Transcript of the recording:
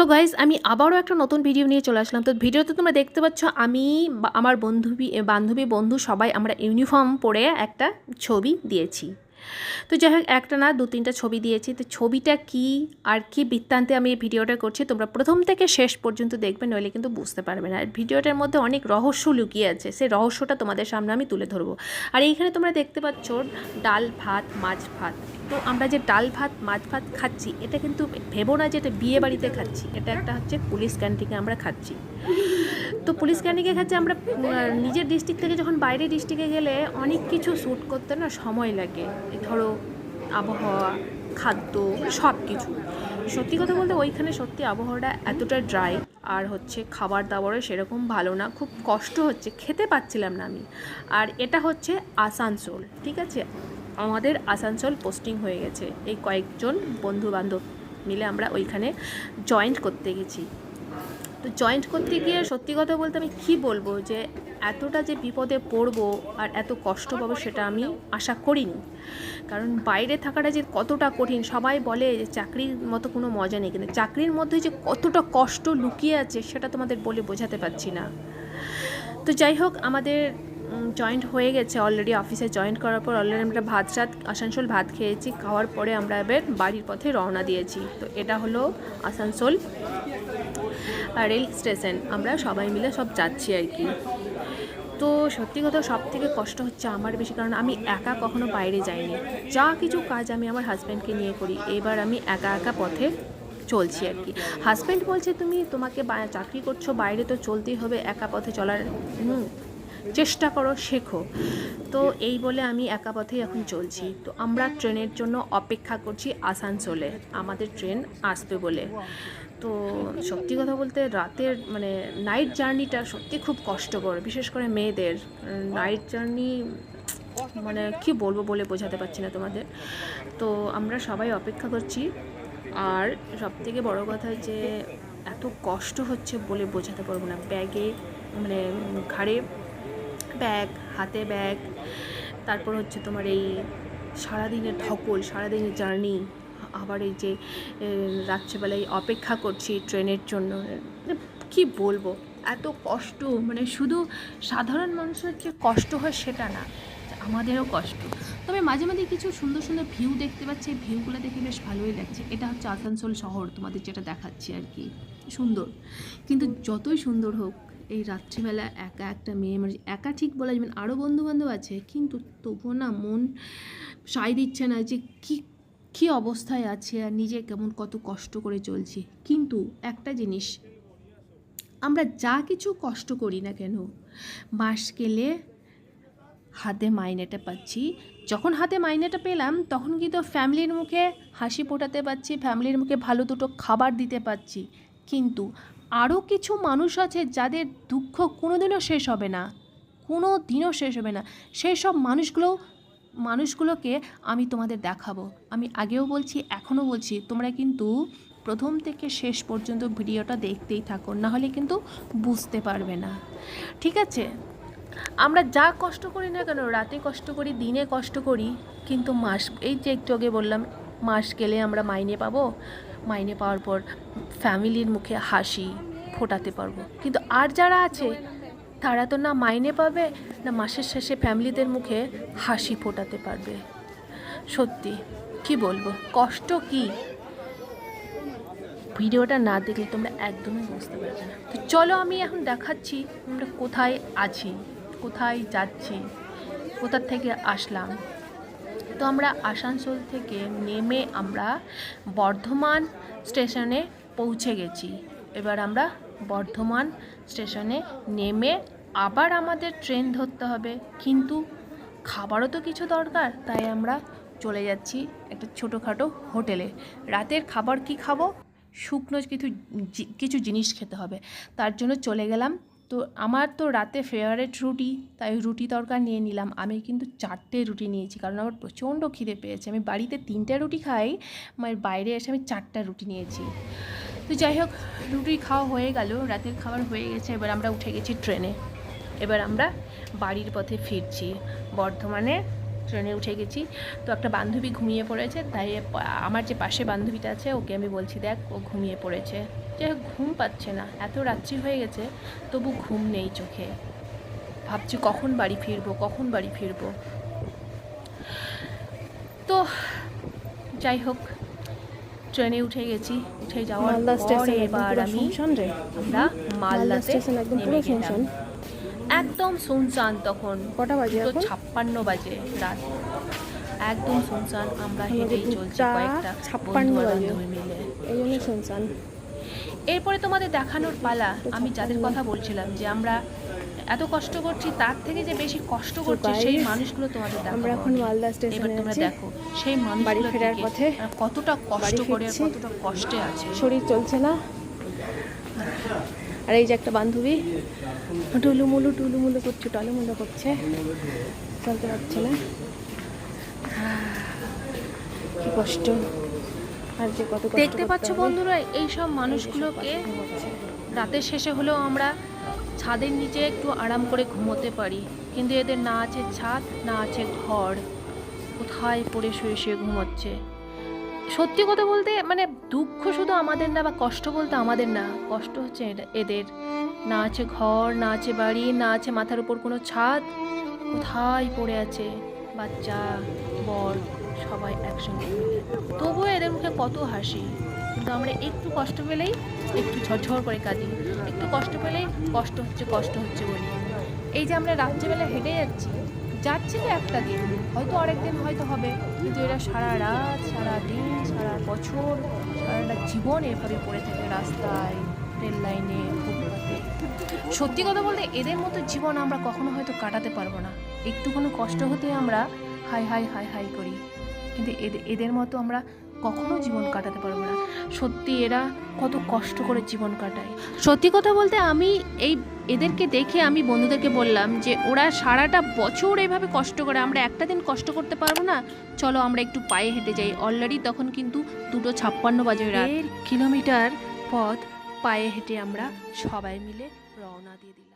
So guys আমি আবারও একটা নতুন ভিডিও নিয়ে চলে আসলাম। তো ভিডিওতে তোমরা দেখতে পাচ্ছ, আমি আমার বন্ধুবি, বান্ধবী, বন্ধু সবাই আমরা ইউনিফর্ম পরে একটা ছবি দিয়েছি। তো যাই হোক একটা না দু তিনটা ছবি দিয়েছি। তো ছবিটা কি আর কি বৃত্তান্তে আমি এই ভিডিওটা করছি, তোমরা প্রথম থেকে শেষ পর্যন্ত দেখবে, নইলে কিন্তু বুঝতে পারবে না। আর ভিডিওটার মধ্যে অনেক রহস্য লুকিয়ে আছে, সেই রহস্যটা তোমাদের সামনে আমি তুলে ধরবো। আর এইখানে তোমরা দেখতে পাচ্ছ ডাল, ভাত, মাছ, ভাত। তো আমরা যে ডাল, ভাত, মাছ, ভাত খাচ্ছি, এটা কিন্তু ভেবো না যে এটা বিয়ে বাড়িতে খাচ্ছি, এটা একটা হচ্ছে পুলিশ ক্যান্টিনে আমরা খাচ্ছি। তো পুলিশ ক্যান্টিনে খাচ্ছি, আমরা নিজের ডিস্ট্রিক্ট থেকে যখন বাইরের ডিস্ট্রিক্টে গেলে অনেক কিছু শ্যুট করতে না সময় লাগে। ধরো আবহাওয়া, খাদ্য সব কিছু সত্যি কথা বলতে ওইখানে সত্যি আবহাওয়াটা এতটা ড্রাই আর হচ্ছে খাবার দাবারও সেরকম ভালো না। খুব কষ্ট হচ্ছে, খেতে পাচ্ছিলাম না আমি। আর এটা হচ্ছে আসানসোল, ঠিক আছে? আমাদের আসানসোল পোস্টিং হয়ে গেছে। এই কয়েকজন বন্ধু বান্ধব মিলে আমরা ওইখানে জয়েন্ট করতে গেছি। তো জয়েন্ট করতে গিয়ে সত্যি কথা বলতে আমি কি বলব যে এতটা যে বিপদে পড়ব আর এত কষ্ট পাবো সেটা আমি আশা করিনি। কারণ বাইরে থাকাটা যে কতটা কঠিন, সবাই বলে যে চাকরির মতো কোনো মজা নেই, কিন্তু চাকরির মধ্যে যে কতটা কষ্ট লুকিয়ে আছে সেটা তোমাদের বলে বোঝাতে পারছি না। তো যাই হোক, আমাদের জয়েন্ট হয়ে গেছে অলরেডি অফিসে জয়েন্ট করার পর অলরেডি আমরা ভাত সাত আসানসোল ভাত খেয়েছি, খাওয়ার পরে আমরা এবার বাড়ির পথে রওনা দিয়েছি। তো এটা হলো আসানসোল রেল স্টেশন। আমরা সবাই মিলে সব যাচ্ছি আর কি। তো সত্যি কথা সব থেকে কষ্ট হচ্ছে আমার বেশি কারণ আমি একা কখনো বাইরে যাইনি। যা কিছু কাজ আমি আমার হাজব্যান্ডকে নিয়ে করি এবার আমি একা একা পথে চলছি আর কি। হাজব্যান্ড বলছে তুমি তোমাকে চাকরি করছ বাইরে তো চলতেই হবে একা পথে চলার হুম, চেষ্টা করো, শেখো। তো এই বলে আমি একা পথেই এখন চলছি। তো আমরা ট্রেনের জন্য অপেক্ষা করছি আসানসোলে। আমাদের ট্রেন আসবে বলে। তো সত্যি কথা বলতে রাতের মানে নাইট জার্নিটা সত্যি খুব কষ্টকর, বিশেষ করে মেয়েদের। নাইট জার্নি মানে কি বলব বলে বোঝাতে পারছি না তোমাদের। তো আমরা সবাই অপেক্ষা করছি। আর সব থেকে বড় কথা যে এত কষ্ট হচ্ছে বলে বোঝাতে পারব না। ব্যাগে মানে ঘাড়ে ব্যাগ, হাতে ব্যাগ, তারপর হচ্ছে তোমার এই সারাদিনের ধকল সারাদিনের জার্নি, আবার এই যে রাত্রেবেলায় অপেক্ষা করছি ট্রেনের জন্য। কি বলব? এত কষ্ট মানে শুধু সাধারণ মানুষের যে কষ্ট হয় সেটা না, আমাদেরও কষ্ট। তবে মাঝে মাঝে কিছু সুন্দর সুন্দর ভিউ দেখতে পাচ্ছি ভিউগুলো দেখে বেশ ভালোই লাগছে। এটা হচ্ছে আসানসোল শহর, তোমাদের যেটা দেখাচ্ছি আর কি। সুন্দর। কিন্তু যতই সুন্দর হোক এই রাত্রিবেলা একা একটা মেয়ে মানে একা ঠিক বলা যাবে না, আরও বন্ধুবান্ধব আছে কিন্তু তবুও না মন সায় দিচ্ছে না যে কি কী অবস্থায় আছে আর নিজে কেমন কত কষ্ট করে চলছি। কিন্তু একটা জিনিস আমরা যা কিছু কষ্ট করি না কেন মাস গেলে হাতে মাইনেটা পাচ্ছি। যখন হাতে মাইনেটা পেলাম তখন কিন্তু ফ্যামিলির মুখে হাসি ফোটাতে পারছি ফ্যামিলির মুখে ভালো দুটো খাবার দিতে পারছি কিন্তু আরও কিছু মানুষ আছে যাদের দুঃখ কোনোদিনও শেষ হবে না কোনো দিনও শেষ হবে না। সেই সব মানুষগুলো, মানুষগুলোকে আমি তোমাদের দেখাবো। আমি আগেও বলছি, এখনও বলছি, তোমরা কিন্তু প্রথম থেকে শেষ পর্যন্ত ভিডিওটা দেখতেই থাকো নাহলে কিন্তু বুঝতে পারবে না। ঠিক আছে? আমরা যা কষ্ট করি না কেন, রাতে কষ্ট করি, দিনে কষ্ট করি, কিন্তু মাস, এই যে একটু আগে বললাম, মাস গেলে আমরা মাইনে পাবো। মাইনে পাওয়ার পর ফ্যামিলির মুখে হাসি ফোটাতে পারব। কিন্তু আর যারা আছে, তারা তো না মাইনে পাবে, না মাসের শেষে ফ্যামিলিদের মুখে হাসি ফোটাতে পারবে। সত্যি, কি বলব? কষ্ট কি? ভিডিওটা না দেখলে তোমরা একদমই বুঝতে পারবে না। তো চলো আমি এখন দেখাচ্ছি আমরা কোথায় আছি, কোথায় যাচ্ছি কোথার থেকে আসলাম। তো আমরা আসানসোল থেকে নেমে আমরা বর্ধমান স্টেশনে পৌঁছে গেছি, এবার আমরা বর্ধমান স্টেশনে নেমে আবার আমাদের ট্রেন ধরতে হবে। কিন্তু খাবারও তো কিছু দরকার, তাই আমরা চলে যাচ্ছি একটা ছোটোখাটো হোটেলে। রাতের খাবার কি খাব? শুকনো কিছু কিছু জিনিস খেতে হবে। তার জন্য চলে গেলাম তো আমার তো রাতে ফেভারেট রুটি, তাই রুটি তরকা নিয়ে নিলাম। আমি কিন্তু চারটে রুটি নিয়েছি, কারণ আমার প্রচণ্ড খিদে পেয়েছে। আমি বাড়িতে তিনটে রুটি খাই আমার বাইরে এসে আমি চারটা রুটি নিয়েছি। তো যাই হোক, রুটি খাওয়া হয়ে গেল, রাতের খাবার হয়ে গেছে, এবার আমরা উঠে গেছি ট্রেনে। এবার আমরা বাড়ির পথে ফিরছি। বর্ধমানে ট্রেনে উঠে গেছি। তো একটা বান্ধবী ঘুমিয়ে পড়েছে তাই আমার যে পাশে বান্ধবীটা আছে ওকে আমি বলছি দেখ ও ঘুমিয়ে পড়েছে। যে ঘুম পাচ্ছে না এত রাত্রি হয়ে গেছে তবু ঘুম নেই চোখে। ভাবছি কখন বাড়ি ফিরবো কখন বাড়ি ফিরবো। তো যাই হোক ট্রেনে উঠে গেছি উঠে যাওয়ার পরে এবার আমি আমরা মালদাতে একদম নেমে পুরো গেলাম। একদম শুনশান তখন। কটা বাজে এখন? ছাপ্পান্ন বাজে রাত। একদম শুনশান আমরা হেঁটেই চলছি কয়েকটা ছাপ্পান্ন বাজে। মিলে। এই জন্য শুনশান। এরপরে তোমাদের দেখানোর পালা। আমি যাদের কথা বলছিলাম যে আমরা এত কষ্ট করছি তার থেকে যে বেশি কষ্ট করছি সেই মানুষগুলো তোমাদের আমরা এখন। মালদা এবার স্টেশনে তোমরা দেখো সেই মানুষগুলো বাড়ি ফেরার পথে কতটা কষ্ট করে কতটা কষ্টে আছে। শরীর চলছে না। আর এই যে একটা বান্ধবী টুলুমুলু টুলুমুলু করছে টলুমুলু করছে। চলতে পারছে না। কি কষ্ট। আর যে কত দেখতে পাচ্ছ বন্ধুরা এই সব মানুষগুলোকে। রাতের শেষে হলেও আমরা ছাদের নিচে একটু আরাম করে ঘুমোতে পারি। কিন্তু এদের না আছে ছাদ না আছে ঘর। কোথায় পড়ে শুয়ে শুয়ে ঘুমোচ্ছে? সত্যি কথা বলতে মানে দুঃখ শুধু আমাদের না বা কষ্ট বলতে আমাদের না, কষ্ট হচ্ছে এদের। না আছে ঘর, না আছে বাড়ি, না আছে মাথার উপর কোনো ছাদ, কোথায় পড়ে আছে বাচ্চা, বর, সবাই একসঙ্গে। তবুও এদের মুখে কত হাসি। কিন্তু আমরা একটু কষ্ট পেলেই একটু ঝরঝর করে কাঁদি। একটু কষ্ট পেলেই কষ্ট হচ্ছে কষ্ট হচ্ছে বলি। এই যে আমরা রাত্রিবেলা হেঁটে যাচ্ছি যাচ্ছি তো একটা দিন। হয়তো আরেক দিন হয়তো হবে। কিন্তু এরা সারা রাত, সারা দিন, সারা বছর, সারাটা জীবন এভাবে পড়ে থাকে রাস্তায়, রেল লাইনে সত্যি কথা বলতে এদের মতো জীবন আমরা কখনো হয়তো কাটাতে পারব না। একটুখানি কষ্ট হতে আমরা হাই হাই হাই হাই করি। কিন্তু এদের মতো আমরা কখনো জীবন কাটাতে পারব না। সত্যি এরা কত কষ্ট করে জীবন কাটায়। সত্যি কথা বলতে আমি এই এদেরকে দেখে আমি বন্ধুদেরকে বললাম যে, ওরা সারাটা বছর এভাবে কষ্ট করে, আমরা একটা দিন কষ্ট করতে পারব না। চলো আমরা একটু পায়ে হেঁটে যাই। অলরেডি তখন কিন্তু দুটো ছাপ্পান্ন বাজে রাত। কিলোমিটার পথ পায়ে হেঁটে আমরা সবাই মিলে রওনা দিয়ে দিলাম।